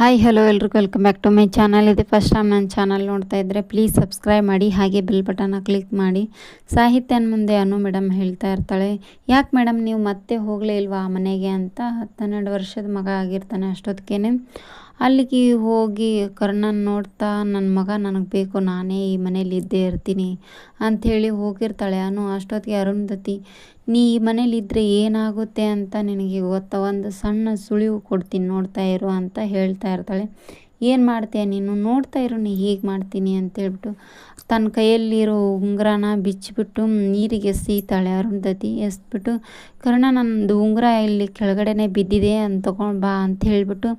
Hi hello ಎಲ್ರಿಗೂ. Welcome back to my channel ಇದೆ first time ನನ್ನ ಚಾನಲ್ ನೋಡ್ತಾ ಇದ್ದರೆ ಪ್ಲೀಸ್ ಸಬ್ಸ್ಕ್ರೈಬ್ ಮಾಡಿ, ಹಾಗೆ ಬೆಲ್ ಬಟನ್ನ ಕ್ಲಿಕ್ ಮಾಡಿ. ಸಾಹಿತ್ಯ ಮುಂದೆ ಅನು ಮೇಡಮ್ ಹೇಳ್ತಾ ಇರ್ತಾಳೆ, ಯಾಕೆ ಮೇಡಮ್ ನೀವು ಮತ್ತೆ ಹೋಗಲೇ ಇಲ್ವಾ ಆ ಮನೆಗೆ? ಅಂತ ಹನ್ನೆರಡು ವರ್ಷದ ಮಗ ಆಗಿರ್ತಾನೆ ಅಷ್ಟೊತ್ತಿಗೆ ಅಲ್ಲಿಗೆ ಹೋಗಿ ಕರ್ಣನ ನೋಡ್ತಾ ನನ್ನ ಮಗ ನನಗೆ ಬೇಕು, ನಾನೇ ಈ ಮನೇಲಿ ಇದ್ದೇ ಇರ್ತೀನಿ ಅಂಥೇಳಿ ಹೋಗಿರ್ತಾಳೆ. ಅನು, ಅಷ್ಟೊತ್ತಿಗೆ ಅರುಂಧತಿ ನೀ ಈ ಮನೇಲಿದ್ದರೆ ಏನಾಗುತ್ತೆ ಅಂತ ನಿನಗೆ ಗೊತ್ತ? ಒಂದು ಸಣ್ಣ ಸುಳಿವು ಕೊಡ್ತೀನಿ, ನೋಡ್ತಾ ಇರು ಅಂತ ಹೇಳ್ತಾ ಇರ್ತಾಳೆ. ಏನು ಮಾಡ್ತೀಯ ನೀನು? ನೋಡ್ತಾ ಇರು, ನೀ ಹೀಗೆ ಮಾಡ್ತೀನಿ ಅಂತೇಳ್ಬಿಟ್ಟು ತನ್ನ ಕೈಯಲ್ಲಿರೋ ಉಂಗುರನ ಬಿಚ್ಚಿಬಿಟ್ಟು ನೀರಿಗೆ ಎಸೀತಾಳೆ ಅರುಂಧತಿ ಎಸ್ಬಿಟ್ಟು, ಕರ್ಣ ನನ್ನದು ಉಂಗುರ ಇಲ್ಲಿ ಕೆಳಗಡೆನೆ ಬಿದ್ದಿದೆ ಅಂತ ತೊಗೊಂಡು ಬಾ ಅಂತ ಹೇಳಿಬಿಟ್ಟು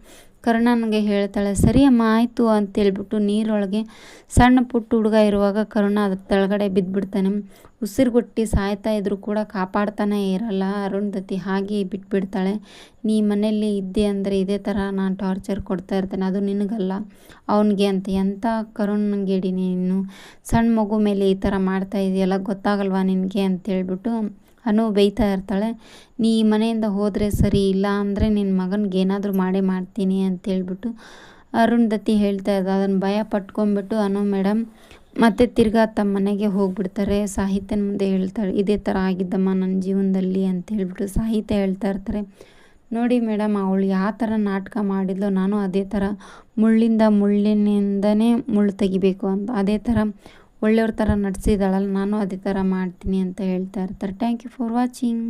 ಕರ್ಣನಿಗೆ ಹೇಳ್ತಾಳೆ, ಸರಿ ಅಮ್ಮ, ಆಯಿತು ಅಂತೇಳ್ಬಿಟ್ಟು ನೀರೊಳಗೆ ಸಣ್ಣ ಪುಟ್ಟ ಹುಡುಗ ಇರುವಾಗ ಕರುಣ ಅದ್ರ ತೆಳಗಡೆ ಬಿದ್ದುಬಿಡ್ತಾನೆ ಉಸಿರುಗುಟ್ಟಿ ಸಾಯ್ತಾ ಇದ್ರೂ ಕೂಡ ಕಾಪಾಡ್ತಾನೇ ಇರಲ್ಲ. ಅರುಂಧತಿ ಹಾಗೆ ಬಿಟ್ಬಿಡ್ತಾಳೆ. ನೀ ಮನೆಯಲ್ಲಿ ಇದ್ದೆ ಅಂದರೆ ಇದೇ ಥರ ನಾನು ಟಾರ್ಚರ್ ಕೊಡ್ತಾ ಇರ್ತೇನೆ, ಅದು ನಿನಗಲ್ಲ. ಅವನಿಗೆ ಅಂತ ಎಂಥ ಕರುಣಂಗೇಡಿ ನೀನು? ಸಣ್ಣ ಮಗು ಮೇಲೆ ಈ ಥರ ಮಾಡ್ತಾ ಇದೆಯಲ್ಲ, ಗೊತ್ತಾಗಲ್ವಾ ನಿನಗೆ? ಅಂತೇಳ್ಬಿಟ್ಟು ಅನು ಬೈತಾ ಇರ್ತಾಳೆ, ನೀ ಈ ಮನೆಯಿಂದ ಹೋದರೆ ಸರಿ ಇಲ್ಲ ಅಂದರೆ ನಿನ್ನ ಮಗನಿಗೆ ಏನಾದರೂ ಮಾಡೇ ಮಾಡ್ತೀನಿ ಅಂತೇಳ್ಬಿಟ್ಟು ಅರುಂಧತಿ ಹೇಳ್ತಾ ಇದ್ದ. ಅದನ್ನು ಭಯ ಪಟ್ಕೊಂಡ್ಬಿಟ್ಟು ಅನು ಮೇಡಮ್ ಮತ್ತೆ ತಿರ್ಗಾ ತಮ್ಮ ಮನೆಗೆ ಹೋಗ್ಬಿಡ್ತಾರೆ. ಸಾಹಿತ್ಯನ ಮುಂದೆ ಹೇಳ್ತಾಳೆ, ಇದೇ ಥರ ಆಗಿದ್ದಮ್ಮ ನನ್ನ ಜೀವನದಲ್ಲಿ ಅಂತ ಹೇಳ್ಬಿಟ್ಟು ಸಾಹಿತ್ಯ ಹೇಳ್ತಾ ಇರ್ತಾರೆ. ನೋಡಿ ಮೇಡಮ್ ಅವಳು ಯಾವ ಥರ ನಾಟಕ ಮಾಡಿದ್ಲು, ನಾನು ಅದೇ ಥರ ಮುಳ್ಳಿಂದ ಮುಳ್ಳಿನಿಂದನೇ ಮುಳ್ಳು ತೆಗಿಬೇಕು ಅಂತ. ಅದೇ ಥರ ಒಳ್ಳೆಯವ್ರ ಥರ ನಡೆಸಿದಾಳಲ್ಲ ನಾನು ಅದೇ ಥರ ಮಾಡ್ತೀನಿ ಅಂತ ಹೇಳ್ತಾ ಇರ್ತಾರೆ. Thank you for watching